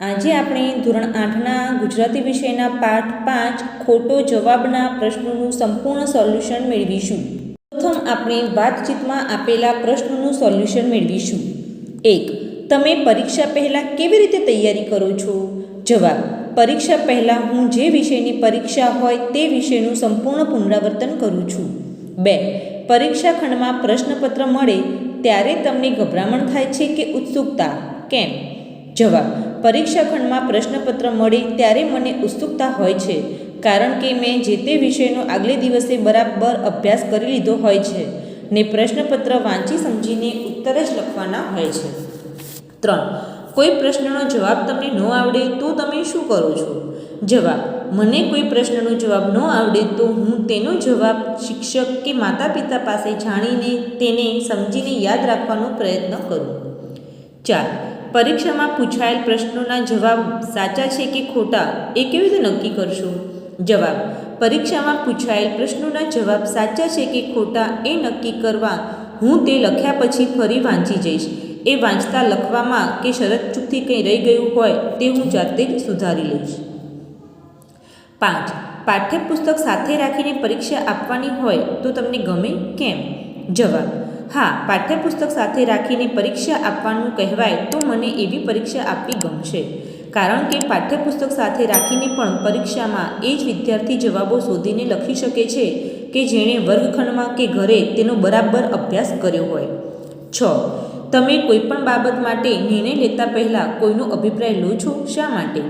આજે આપણે ધોરણ આઠના ગુજરાતી વિષયના પાઠ પાંચ ખોટો જવાબના પ્રશ્નોનું સંપૂર્ણ સોલ્યુશન મેળવીશું. પ્રથમ આપણે વાતચીતમાં આપેલા પ્રશ્નોનું સોલ્યુશન મેળવીશું. એક, તમે પરીક્ષા પહેલાં કેવી રીતે તૈયારી કરો છો? જવાબ, પરીક્ષા પહેલાં હું જે વિષયની પરીક્ષા હોય તે વિષયનું સંપૂર્ણ પુનરાવર્તન કરું છું. બે, પરીક્ષા ખંડમાં પ્રશ્નપત્ર મળે ત્યારે તમને ગભરામણ થાય છે કે ઉત્સુકતા. કેમ? જવાબ પરીક્ષા ખંડમાં પ્રશ્નપત્ર મળે ત્યારે મને ઉત્સુકતા હોય છે, કારણ કે મેં જે તે વિષયનો આગલે દિવસે બરાબર અભ્યાસ કરી લીધો હોય છે ને પ્રશ્નપત્ર વાંચી સમજીને ઉત્તર જ લખવાના હોય છે. ત્રણ, કોઈ પ્રશ્નનો જવાબ તમને ન આવડે તો તમે શું કરો છો? જવાબ, મને કોઈ પ્રશ્નનો જવાબ ન આવડે તો હું તેનો જવાબ શિક્ષક કે માતા પિતા પાસે જાણીને તેને સમજીને યાદ રાખવાનો પ્રયત્ન કરું. ચાર પરીક્ષામાં પૂછાયેલ પ્રશ્નોના જવાબ સાચા છે કે ખોટા એ કેવી રીતે નક્કી કરશો? જવાબ, પરીક્ષામાં પૂછાયેલ પ્રશ્નોના જવાબ સાચા છે કે ખોટા એ નક્કી કરવા હું તે લખ્યા પછી ફરી વાંચી જઈશ. એ વાંચતા લખવામાં કે શરત ચૂકથી કંઈ રહી ગયું હોય તે હું જાતે જ સુધારી લઈશ. પાંચ, પાઠ્યપુસ્તક સાથે રાખીને પરીક્ષા આપવાની હોય તો તમને ગમે? કેમ? જવાબ હા, પાઠ્યપુસ્તક સાથે રાખીને પરીક્ષા આપવાનું કહેવાય તો મને એવી પરીક્ષા આપવી ગમશે. કારણ કે પાઠ્યપુસ્તક સાથે રાખીને પણ પરીક્ષામાં એ જ વિદ્યાર્થી જવાબો શોધીને લખી શકે છે કે જેણે વર્ગખંડમાં કે ઘરે તેનો બરાબર અભ્યાસ કર્યો હોય. છ. તમે કોઈપણ બાબત માટે નિર્ણય લેતા પહેલાં કોઈનો અભિપ્રાય લો છો? શા માટે?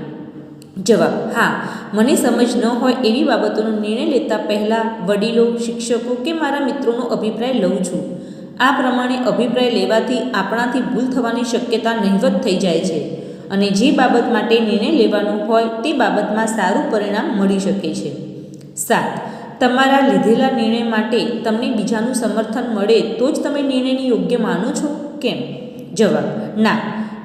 જવાબ. હા, મને સમજ ન હોય એવી બાબતોનો નિર્ણય લેતા પહેલાં વડીલો, શિક્ષકો કે મારા મિત્રોનો અભિપ્રાય લઉં છું. આ પ્રમાણે અભિપ્રાય લેવાથી આપણાથી ભૂલ થવાની શક્યતા નહિવત થઈ જાય છે અને જે બાબત માટે નિર્ણય લેવાનો હોય તે બાબતમાં સારું પરિણામ મળી શકે છે. સાત, તમારા લીધેલા નિર્ણય માટે તમને બીજાનું સમર્થન મળે તો જ તમે નિર્ણયને યોગ્ય માનો છો? કેમ? જવાબ, ના.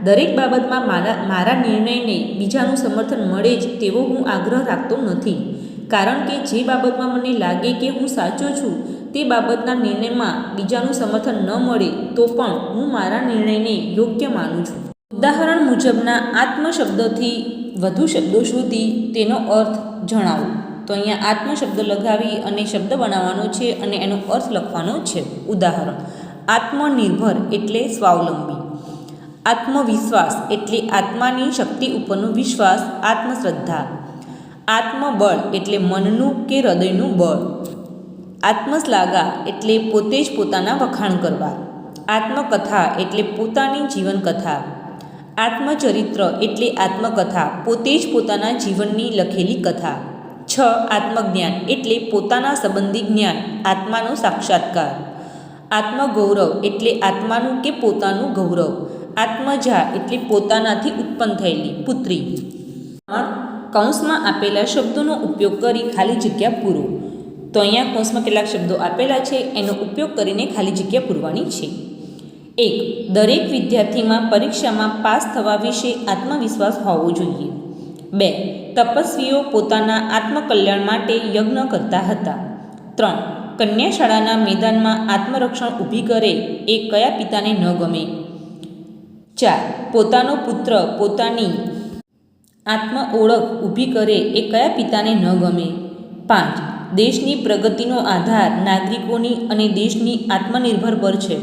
દરેક બાબતમાં મારા મારા નિર્ણયને બીજાનું સમર્થન મળે જ તેવો હું આગ્રહ રાખતો નથી. કારણ કે જે બાબતમાં મને લાગે કે હું સાચો છું તે બાબતના નિર્ણયમાં બીજાનું સમર્થન ન મળે તો પણ હું મારા નિર્ણયને યોગ્ય માનું છું. ઉદાહરણ મુજબના આત્મ શબ્દથી વધુ શબ્દો શોધી તેનો અર્થ જણાવો. તો અહીંયા આત્મ શબ્દ લગાવી અને શબ્દ બનાવવાનો છે અને એનો અર્થ લખવાનો છે. ઉદાહરણ, આત્મનિર્ભર એટલે સ્વાવલંબી. આત્મવિશ્વાસ એટલે આત્માની શક્તિ ઉપરનો વિશ્વાસ, આત્મશ્રદ્ધા. આત્મબળ એટલે મનનું કે હૃદયનું બળ. આત્મશ્લાઘા એટલે પોતે જ પોતાના વખાણ કરવા. આત્મકથા એટલે પોતાની જીવનકથા. આત્મચરિત્ર એટલે આત્મકથા, પોતે જ પોતાના જીવનની લખેલી કથા. છ, આત્મજ્ઞાન એટલે પોતાના સંબંધી જ્ઞાન, આત્માનો સાક્ષાત્કાર. આત્મગૌરવ એટલે આત્માનું કે પોતાનું ગૌરવ. આત્મજા એટલે પોતાનાથી ઉત્પન્ન થયેલી પુત્રી. કૌંસમાં આપેલા શબ્દોનો ઉપયોગ કરી ખાલી જગ્યા પૂરો. તો અહીંયા કૌંસમાં કેટલાક શબ્દો આપેલા છે, એનો ઉપયોગ કરીને ખાલી જગ્યા પૂરવાની છે. એક, દરેક વિદ્યાર્થીમાં પરીક્ષામાં પાસ થવા વિશે આત્મવિશ્વાસ હોવો જોઈએ. બે, તપસ્વીઓ પોતાના આત્મકલ્યાણ માટે યજ્ઞ કરતા હતા. ત્રણ કન્યા શાળાના મેદાનમાં આત્મરક્ષણ ઊભી કરે એ કયા પિતાને ન ગમે. ચાર, પોતાનો પુત્ર પોતાની આત્મ ઓળખ ઊભી કરે એ કયા પિતાને ન ગમે. પાંચ દેશની પ્રગતિનો આધાર નાગરિકોની અને દેશની આત્મનિર્ભર પર છે.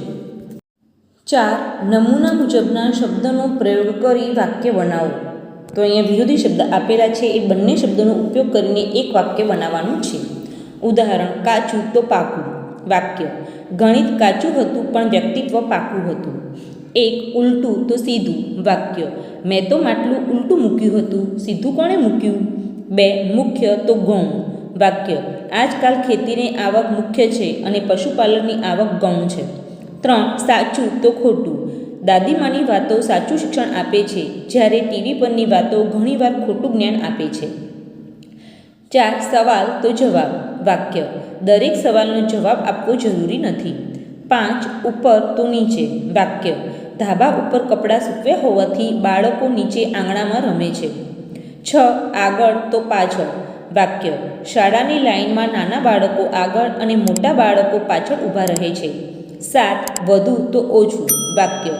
ચાર, નમૂના મુજબના શબ્દનો પ્રયોગ કરી વાક્ય બનાવો. તો અહીંયા વિરોધી શબ્દ આપેલા છે, એ બંને શબ્દોનો ઉપયોગ કરીને એક વાક્ય બનાવવાનું છે. ઉદાહરણ, કાચું તો પાકું. વાક્ય, ગણિત કાચું હતું પણ વ્યક્તિત્વ પાકું હતું. એક, ઉલટું તો સીધું. વાક્ય, મેં તો માટલું ઉલટું મૂક્યું હતું, સીધું કોણે મૂક્યું? બે, મુખ્ય તો ગૌણ. વાક્ય આજકાલ ખેતીની આવક મુખ્ય છે અને પશુપાલનની આવક ગૌણ છે. ત્રણ, સાચું તો ખોટું. દાદીમાની વાતો સાચું શિક્ષણ આપે છે, જ્યારે ટીવી પરની વાતો ઘણીવાર ખોટું જ્ઞાન આપે છે. ચાર, સવાલ તો જવાબ. વાક્ય. દરેક સવાલનો જવાબ આપવો જરૂરી નથી. પાંચ, ઉપર તો નીચે. વાક્ય. ધાબા ઉપર કપડાં સૂકવ્યા હોવાથી બાળકો નીચે આંગણામાં રમે છે. છ, આગળ તો પાછળ. વાક્ય, શાળાની લાઇનમાં નાના બાળકો આગળ અને મોટા બાળકો પાછળ ઊભા રહે છે. સાત, વધુ તો ઓછું. વાક્ય,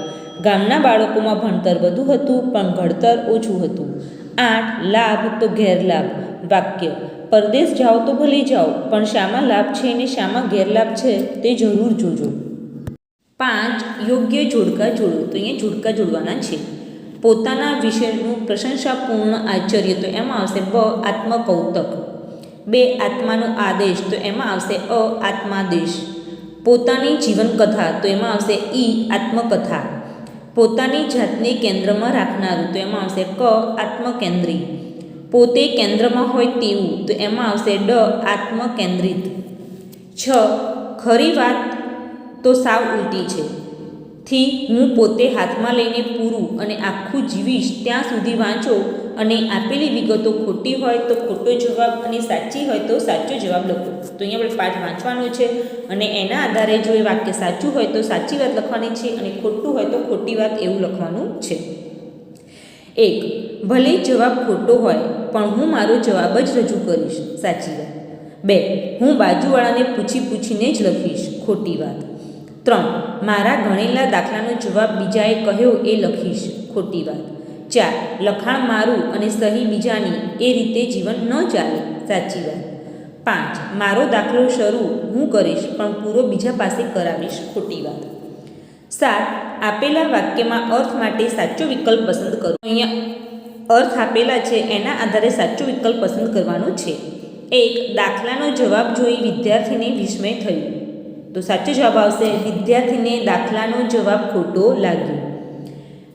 ગામના બાળકોમાં ભણતર વધુ હતું, પણ ઘડતર ઓછું હતું. આઠ, લાભ તો ગેરલાભ. વાક્ય, પરદેશ જાઓ તો ભલે જાઓ, પણ શામાં લાભ છે ને શામાં ગેરલાભ છે તે જરૂર જોજો. પાંચ, યોગ્ય જોડકા જોડો. તો અહીંયા જોડકા જોડવાના છે. પોતાના વિષયનું પ્રશંસાપૂર્ણ આશ્ચર્ય. તો એમાં આવશે બ આત્મકૌતક. બે આત્માનો આદેશ. તો એમાં આવશે અ આત્માદેશ. પોતાની જીવનકથા. તો એમાં આવશે ઈ આત્મકથા. પોતાની જાતને કેન્દ્રમાં રાખનારું. તો એમાં આવશે ક આત્મકેન્દ્રી. પોતે કેન્દ્રમાં હોય તેવું. તો એમાં આવશે ડ આત્મકેન્દ્રિત. છ ખરી વાત તો સાવ ઉલટી છે. થી હું પોતે હાથમાં લઈને પૂરું અને આખું જીવીશ ત્યાં સુધી વાંચો અને આપેલી વિગતો ખોટી હોય તો ખોટો જવાબ અને સાચી હોય તો સાચો જવાબ લખો. તો અહીંયા આપણે પાઠ વાંચવાનો છે અને એના આધારે જો એ વાક્ય સાચું હોય તો સાચી વાત લખવાની છે અને ખોટું હોય તો ખોટી વાત એવું લખવાનું છે. એક, ભલે જવાબ ખોટો હોય, પણ હું મારો જવાબ જ રજૂ કરીશ. સાચી વાત. બે, હું બાજુવાળાને પૂછી પૂછીને જ લખીશ ખોટી વાત. ત્રણ. મારા ગણેલા દાખલાનો જવાબ બીજાએ કહ્યો એ લખીશ. ખોટી વાત. ચાર. લખાણ મારું અને સહી બીજાની એ રીતે જીવન ન ચાલે. સાચી વાત. પાંચ. મારો દાખલો શરૂ હું કરીશ પણ પૂરો બીજા પાસે કરાવીશ. ખોટી વાત. સાત. આપેલા વાક્યમાં અર્થ માટે સાચો વિકલ્પ પસંદ કરો. અહીંયા અર્થ આપેલા છે એના આધારે સાચો વિકલ્પ પસંદ કરવાનો છે. એક. દાખલાનો જવાબ જોઈ વિદ્યાર્થીને વિસ્મય થયું. તો સાચો જવાબ આવશે, વિદ્યાર્થીને દાખલાનો જવાબ ખોટો લાગ્યો.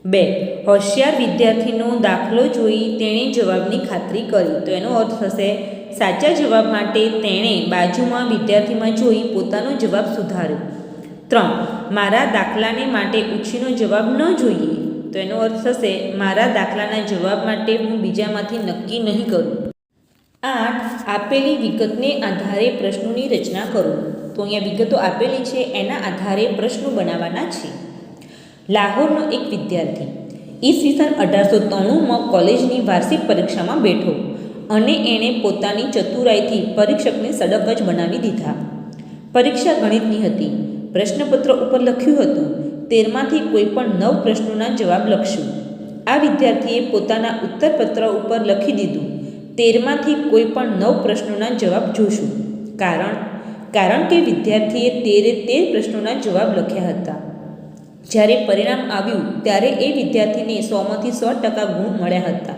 બે, હોશિયાર વિદ્યાર્થીનો દાખલો જોઈ તેણે જવાબની ખાતરી કરી. તો એનો અર્થ થશે, સાચા જવાબ માટે તેણે બાજુમાં વિદ્યાર્થીમાં જોઈ પોતાનો જવાબ સુધાર્યો. ત્રણ, મારા દાખલાને માટે ઉછીનો જવાબ ન જોઈએ. તો એનો અર્થ થશે, મારા દાખલાના જવાબ માટે હું બીજામાંથી નક્કી નહીં કરું. આઠ, આપેલી વિગતને આધારે પ્રશ્નોની રચના કરો. તો અહીંયા વિગતો આપેલી છે, એના આધારે પ્રશ્નો બનાવવાના છે. લાહોરનો એક વિદ્યાર્થી, ઈસવીસન અઢારસો ત્રાણુંમાં કોલેજની વાર્ષિક પરીક્ષામાં બેઠો અને એણે પોતાની ચતુરાઈથી પરીક્ષકને સડક જ બનાવી દીધા. પરીક્ષા ગણિતની હતી. પ્રશ્નપત્ર ઉપર લખ્યું હતું, તેરમાંથી કોઈ પણ નવ પ્રશ્નોના જવાબ લખશું. આ વિદ્યાર્થીએ પોતાના ઉત્તરપત્ર ઉપર લખી દીધું, તેરમાંથી કોઈ પણ નવ પ્રશ્નોના જવાબ જોશું. કારણ કારણ કે વિદ્યાર્થીએ તેરે તેર પ્રશ્નોના જવાબ લખ્યા હતા. જ્યારે પરિણામ આવ્યું, ત્યારે એ વિદ્યાર્થીને સોમાંથી સો ટકા ગુણ મળ્યા હતા.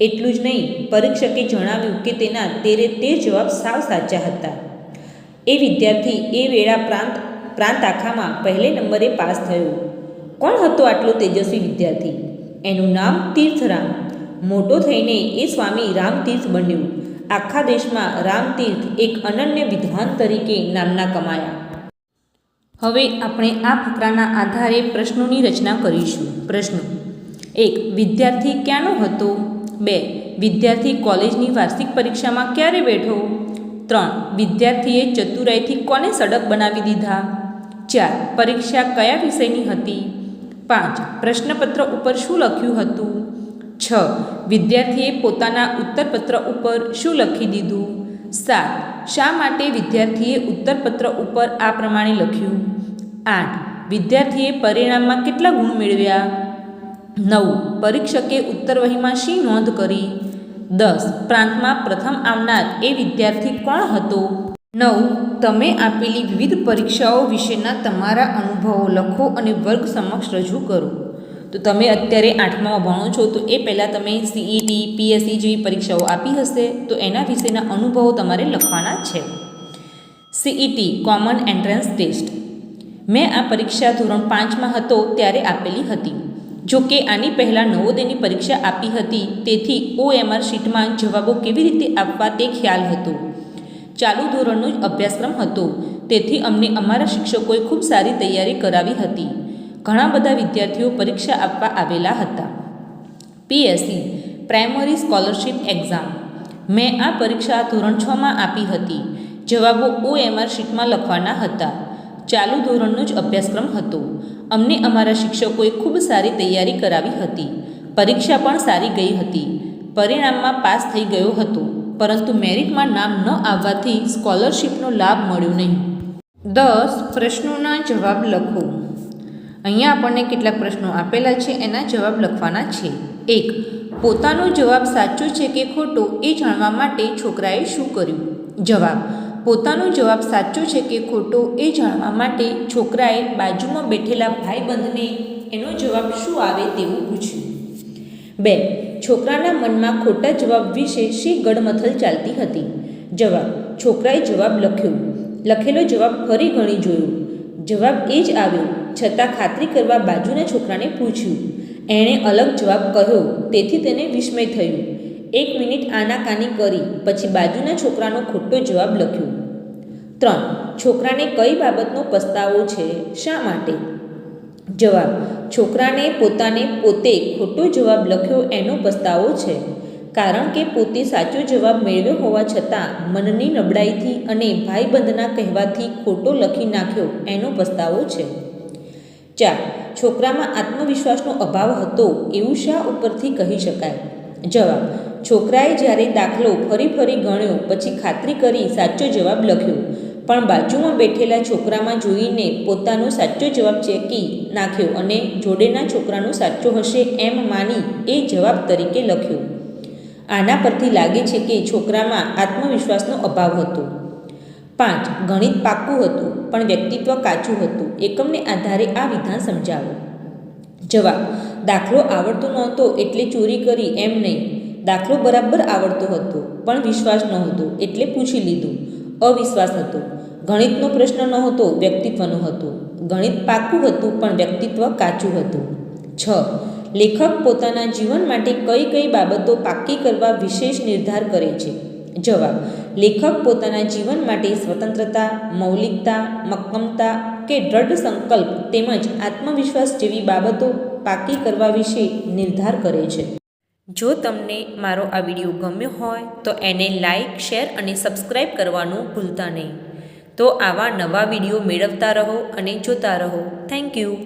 એટલું જ નહીં, પરીક્ષકે જણાવ્યું કે તેના તેરે તેર જવાબ સાવ સાચા હતા. એ વિદ્યાર્થી એ વેળા પ્રાંત પ્રાંત આખામાં પહેલે નંબરે પાસ થયો. કોણ હતો આટલો તેજસ્વી વિદ્યાર્થી? એનું નામ તીર્થરામ. મોટો થઈને એ સ્વામી રામતીર્થ બન્યું. આખા દેશમાં રામતીર્થ એક અનન્ય વિદ્વાન તરીકે નામના કમાયા. હવે આપણે આ ફકરાના આધારે પ્રશ્નોની રચના કરીશું. પ્રશ્નો. એક, વિદ્યાર્થી ક્યાંનો હતો? બે, વિદ્યાર્થી કોલેજની વાર્ષિક પરીક્ષામાં ક્યારે બેઠો? ત્રણ, વિદ્યાર્થીએ ચતુરાઈથી કોને સડક બનાવી દીધા? ચાર, પરીક્ષા કયા વિષયની હતી? પાંચ, પ્રશ્નપત્ર ઉપર શું લખ્યું હતું? છ. વિદ્યાર્થીએ પોતાના ઉત્તરપત્ર ઉપર શું લખી દીધું? સાત. શા માટે વિદ્યાર્થીએ ઉત્તરપત્ર ઉપર આ પ્રમાણે લખ્યું? આઠ. વિદ્યાર્થીએ પરિણામમાં કેટલા ગુણ મેળવ્યા? નવ. પરીક્ષકે ઉત્તરવહીમાં શી નોંધ કરી? દસ. પ્રાંતમાં પ્રથમ આવનાર એ વિદ્યાર્થી કોણ હતો? નવ. તમે આપેલી વિવિધ પરીક્ષાઓ વિશેના તમારા અનુભવો લખો અને વર્ગ સમક્ષ રજૂ કરો. તો તમે અત્યારે આઠમામાં ભણો છો, તો એ પહેલાં તમે સીઈટી પીએસસી જેવી પરીક્ષાઓ આપી હશે, તો એના વિશેના અનુભવો તમારે લખવાના છે. સીઈટી કોમન એન્ટ્રન્સ ટેસ્ટ મેં આ પરીક્ષા ધોરણ પાંચમાં હતો, ત્યારે આપેલી હતી. જો કે આની પહેલાં નવોદયની પરીક્ષા આપી હતી, તેથી ઓએમઆર શીટમાં જવાબો કેવી રીતે આપવા તે ખ્યાલ હતો. ચાલુ ધોરણનો જ અભ્યાસક્રમ હતો, તેથી અમને અમારા શિક્ષકોએ ખૂબ સારી તૈયારી કરાવી હતી. ઘણા બધા વિદ્યાર્થીઓ પરીક્ષા આપવા આવેલા હતા. PSC, primary scholarship exam. મેં આ પરીક્ષા ધોરણ છમાં આપી હતી. જવાબો ઓએમઆર શીટમાં લખવાના હતા. ચાલુ ધોરણનો જ અભ્યાસક્રમ હતો. અમને અમારા શિક્ષકોએ ખૂબ સારી તૈયારી કરાવી હતી. પરીક્ષા પણ સારી ગઈ હતી. પરિણામમાં પાસ થઈ ગયો હતો, પરંતુ મેરિટમાં નામ ન આવવાથી સ્કોલરશિપનો લાભ મળ્યો નહીં. દસ પ્રશ્નોના જવાબ લખો. અહીંયા આપણને કેટલાક પ્રશ્નો આપેલા છે, એના જવાબ લખવાના છે. એક, પોતાનો જવાબ સાચો છે કે ખોટો એ જાણવા માટે છોકરાએ શું કર્યું? જવાબ, પોતાનો જવાબ સાચો છે કે ખોટો એ જાણવા માટે છોકરાએ બાજુમાં બેઠેલા ભાઈબંધને એનો જવાબ શું આવે તેવું પૂછ્યું. બે, છોકરાના મનમાં ખોટા જવાબ વિશે શી ગડમથલ ચાલતી હતી? જવાબ, છોકરાએ જવાબ લખ્યો. લખેલો જવાબ ફરી ગણી જોયો. જવાબ એ જ આવ્યો છતાં ખાતરી કરવા બાજુના છોકરાને પૂછ્યું. એણે અલગ જવાબ કહ્યો. તેથી તેને વિસ્મય થયું. એક મિનિટ આનાકાની કરી, પછી બાજુના છોકરાનો ખોટો જવાબ લખ્યો. ત્રણ, છોકરાને કઈ બાબતનો પસ્તાવો છે? શા માટે? જવાબ, છોકરાને પોતાને પોતે ખોટો જવાબ લખ્યો એનો પસ્તાવો છે. કારણ કે પોતે સાચો જવાબ મેળવ્યો હોવા છતાં મનની નબળાઈથી અને ભાઈબંધના કહેવાથી ખોટો લખી નાખ્યો એનો પસ્તાવો છે. ચાર, છોકરામાં આત્મવિશ્વાસનો અભાવ હતો એવું શા ઉપરથી કહી શકાય? જવાબ, છોકરાએ જ્યારે દાખલો ફરી ફરી ગણ્યો, પછી ખાતરી કરી સાચો જવાબ લખ્યો. પણ બાજુમાં બેઠેલા છોકરામાં જોઈને પોતાનો સાચો જવાબ ચેકી નાખ્યો અને જોડેના છોકરાનો સાચો હશે એમ માની એ જવાબ તરીકે લખ્યો. આના પરથી લાગે છે કે છોકરામાં આત્મવિશ્વાસનો અભાવ હતો. પાંચ, ગણિત પાક્કું હતું, પણ વ્યક્તિત્વ કાચું હતું. એકમને આધારે આ વિધાન સમજાવો જવાબ, દાખલો આવડતો નહોતો એટલે ચોરી કરી, એમ નહીં. દાખલો બરાબર આવડતો હતો, પણ વિશ્વાસ નહોતો એટલે પૂછી લીધું. અવિશ્વાસ હતો. ગણિતનો પ્રશ્ન નહોતો, વ્યક્તિત્વનો હતો. ગણિત પાક્કું હતું, પણ વ્યક્તિત્વ કાચું હતું. છ, લેખક પોતાના જીવન માટે કઈ કઈ બાબતો પાક્કી કરવા વિશેષ નિર્ધાર કરે છે? જવાબ. લેખક પોતાના જીવન માટે સ્વતંત્રતા, મૌલિકતા, મક્કમતા કે દ્રઢ સંકલ્પ તેમજ આત્મવિશ્વાસ જેવી બાબતો પાકી કરવા વિશે નિર્ધાર કરે છે. જો તમને મારો આ વીડિયો ગમ્યો હોય તો એને લાઈક, શેર અને સબસ્ક્રાઈબ કરવાનું ભૂલતા નહીં. તો આવા નવા વીડિયો મેળવતા રહો અને જોતા રહો. Thank you.